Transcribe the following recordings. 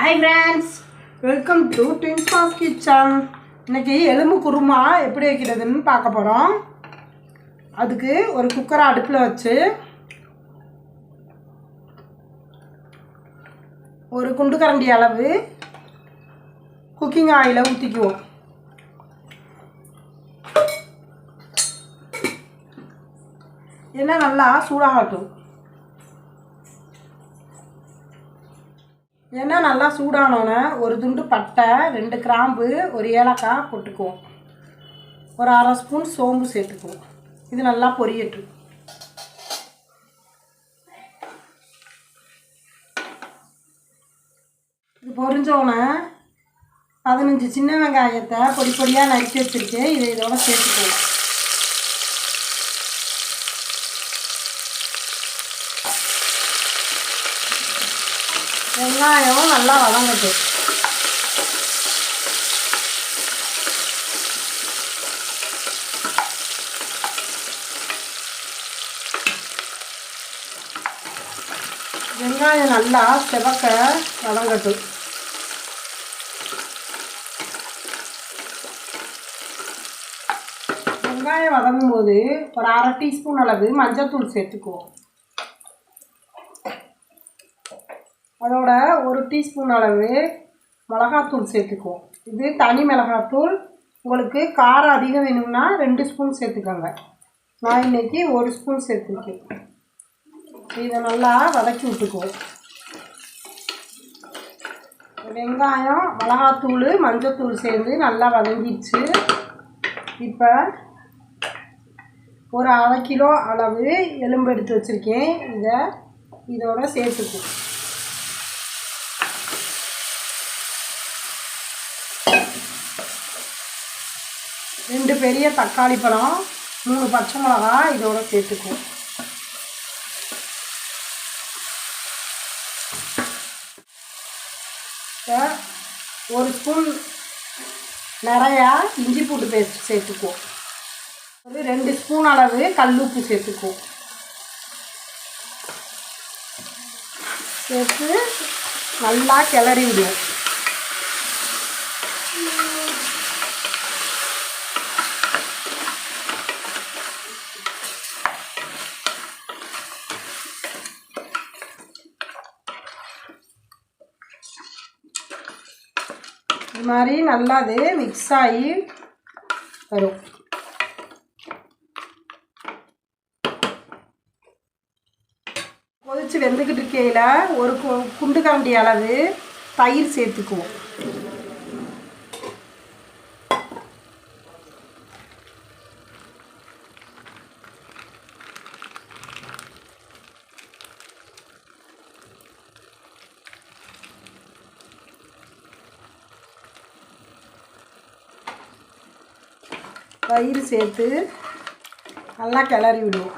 Hi friends welcome to twins mass kitchen இன்னைக்கு எலும்பு குருமா எப்படி வைக்கிறதுன்னு பார்க்க போகிறோம் அதுக்கு ஒரு குக்கரை அடுப்பில் வச்சு ஒரு குண்டு கரண்டி அளவு குக்கிங் ஆயிலை ஊற்றிக்குவோம் ஏன்னா நல்லா சூடாகட்டும். ஏன்னா நல்லா சூடானோன்னே ஒரு துண்டு பட்டை ரெண்டு கிராம்பு ஒரு ஏலக்காய் போட்டுக்குவோம். ஒரு அரை ஸ்பூன் சோம்பு சேர்த்துக்குவோம். இது நல்லா பொரியட்டும். இது பொரிஞ்சோன்னே பதினஞ்சு சின்ன வெங்காயத்தை பொடி பொடியாக நறுக்கி வச்சுருக்கேன். இதை இதோட சேர்த்துக்குவோம். வெங்காயம் நல்லா வதங்குது வெங்காயம் நல்லா செவக்க வதங்கட்டும். வெங்காயம் வதங்கும் போது ஒரு அரை டீஸ்பூன் அளவு மஞ்சள்தூள் சேர்த்துக்குவோம். அதோட ஒரு டீஸ்பூன் அளவு மிளகாத்தூள் சேர்த்துக்குவோம் இது தனி மிளகாத்தூள். உங்களுக்கு காரம் அதிகம் வேணும்னா ரெண்டு ஸ்பூன் சேர்த்துக்கோங்க. நான் இன்னைக்கு ஒரு ஸ்பூன் சேர்த்துருக்கேன். இதை நல்லா வதக்கி விட்டுக்குவோம் வெங்காயம் மிளகாத்தூள் மஞ்சத்தூள் சேர்ந்து நல்லா வதங்கிடுச்சு. இப்போ ஒரு அரை கிலோ அளவு எலும்பு எடுத்து வச்சுருக்கேன். இதை இதோட சேர்த்துக்குவோம் ரெண்டு பெரிய தக்காளி பழம் மூணு பச்சை மிளகா இதோட சேர்த்துக்குவோம் ஒரு ஸ்பூன் நிறையா இஞ்சி பூண்டு பேஸ்ட் சேர்த்துக்குவோம் ஒரு ரெண்டு ஸ்பூன் அளவு கல்லுப்பு சேர்த்துக்குவோம் சேர்த்து நல்லா கிளறி விடுவோம் இது மாதிரி நல்லா அது மிக்ஸ் ஆகி வரும். கொதிச்சு வெந்துக்கிட்டு இருக்கையில் ஒரு கு- குண்டு கரண்டி அளவு தயிர் சேர்த்துக்குவோம். தயிர் சேர்த்து நல்லா கிளறி விடுவோம்.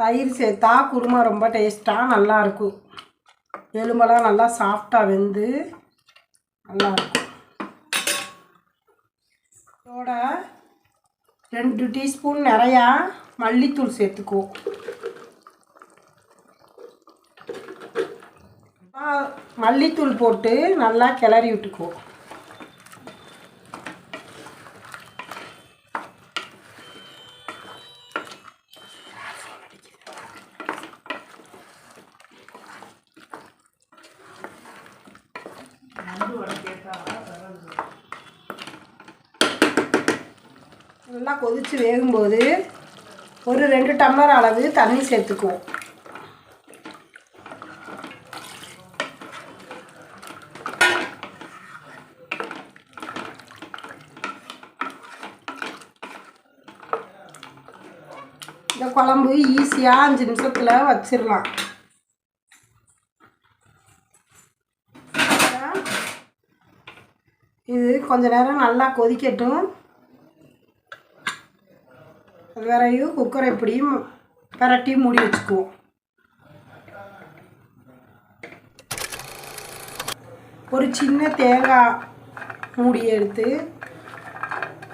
தயிர் சேர்த்தா குருமா ரொம்ப டேஸ்ட்டாக நல்லாயிருக்கும் எலும்பெல்லாம் நல்லா சாஃப்டாக வெந்து நல்லாயிருக்கும் இதோட ரெண்டு டீஸ்பூன் நிறையா மல்லித்தூள் சேர்த்துக்குவோம். மல்லித்தூள் போட்டு நல்லா கிளறி விட்டுக்குவோம் நல்லா கொதித்து வேகும்போது ஒரு ரெண்டு டம்ளர் அளவு தண்ணி சேர்த்துக்குவோம். இந்த குழம்பு ஈஸியாக அஞ்சு நிமிஷத்தில் வச்சிடலாம் இது கொஞ்ச நேரம் நல்லா கொதிக்கட்டும். அது வரையும் குக்கரை இப்படியும் பரட்டி மூடி வச்சுக்குவோம். ஒரு சின்ன தேங்காய் மூடி எடுத்து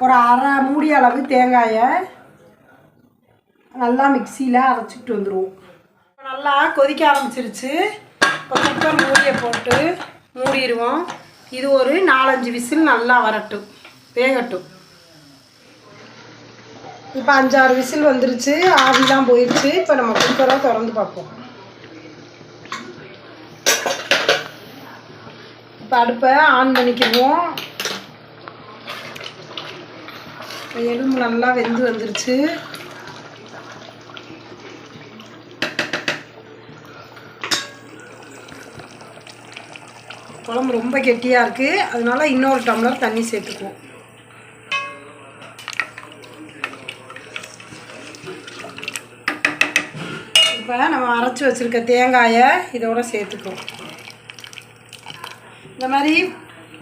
ஒரு அரை மூடி அளவு தேங்காயை நல்லா மிக்சியில் அரைச்சிட்டு வந்துடுவோம் நல்லா கொதிக்க ஆரம்பிச்சிருச்சு. இப்போ குக்கர் மூடியை போட்டு மூடிடுவோம் இது ஒரு நாலஞ்சு விசில் நல்லா வரட்டும். வேகட்டும். இப்போ அஞ்சாறு விசில் வந்துருச்சு. ஆவிலாம் போயிடுச்சு இப்போ நம்ம குக்கரை திறந்து பார்ப்போம். இப்போ அடுப்பை ஆன் பண்ணிக்கிடுவோம். எலும்பு நல்லா வெந்து வந்துருச்சு. குழம்பு ரொம்ப கெட்டியாக இருக்குது அதனால இன்னொரு டம்ளர் தண்ணி சேர்த்துக்குவோம். இப்போ நம்ம அரைச்சி வச்சுருக்க தேங்காயை இதோட சேர்த்துக்குவோம். இந்த மாதிரி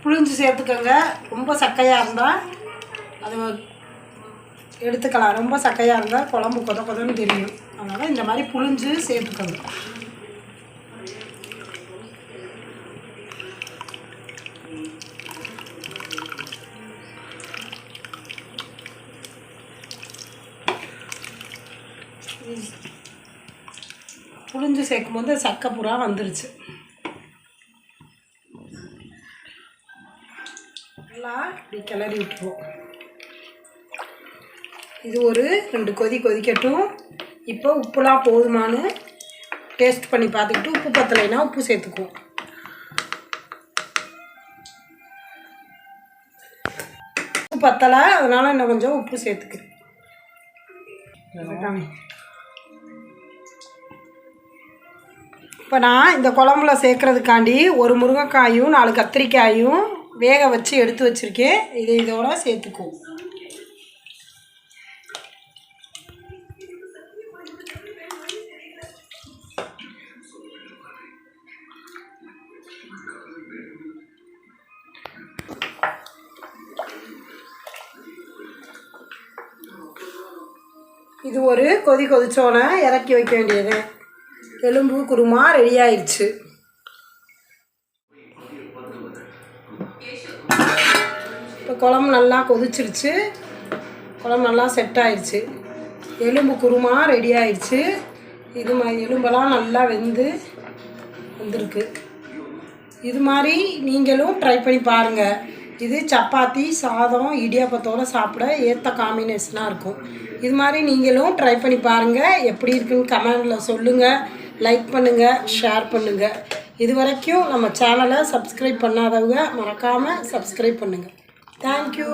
புளிஞ்சு சேர்த்துக்கோங்க. ரொம்ப சக்கையாக இருந்தால் அது எடுத்துக்கலாம். ரொம்ப சக்கையாக இருந்தால் குழம்பு கொத கொதன்னு தெரியும். அதனால் இந்த மாதிரி புளிஞ்சு சேர்த்துக்கோங்க புளிஞ்சு சேர்க்கும் போது சக்கை புறா வந்துருச்சு. நல்லா இப்படி கிளறி விட்டுருவோம். இது ஒரு ரெண்டு கொதி கொதிக்கட்டும். இப்போ உப்புலாம் போதுமானு டேஸ்ட் பண்ணி பார்த்துக்கிட்டு உப்பு பத்தலைன்னா உப்பு சேர்த்துக்குவோம். உப்பு பத்தலை அதனால் இன்னும் கொஞ்சம் உப்பு சேர்த்துக்கிறேன். இப்போ நான் இந்த குழம்புல சேர்க்கறதுக்காண்டி ஒரு முருங்கைக்காயும் நாலு கத்திரிக்காயும் வேக வச்சு எடுத்து வச்சுருக்கேன். இதை இதோட சேர்த்துக்குவோம் இது ஒரு கொதி கொதிச்சோன்னே இறக்கி வைக்க வேண்டியது. எலும்பு குருமா ரெடி ஆயிடுச்சு. இப்போ குழம்பு நல்லா கொதிச்சிருச்சு. குழம்பு நல்லா செட் ஆயிடுச்சு. எலும்பு குருமா ரெடி ஆயிடுச்சு. இது மாதிரி எலும்பெல்லாம் நல்லா வெந்து வந்திருக்கு. இது மாதிரி நீங்களும் ட்ரை பண்ணி பாருங்கள் இது சப்பாத்தி சாதம் இடியாப்பத்தோடு சாப்பிட ஏற்ற காம்பினேஷனாக இருக்கும். இது மாதிரி நீங்களும் ட்ரை பண்ணி பாருங்கள் எப்படி இருக்குன்னு கமெண்டில் சொல்லுங்கள் லைக் பண்ணுங்கள் ஷேர் பண்ணுங்கள் இது வரைக்கும் நம்ம சேனலை சப்ஸ்கிரைப் பண்ணாதவங்க மறக்காமல் சப்ஸ்கிரைப் பண்ணுங்கள் தேங்க்யூ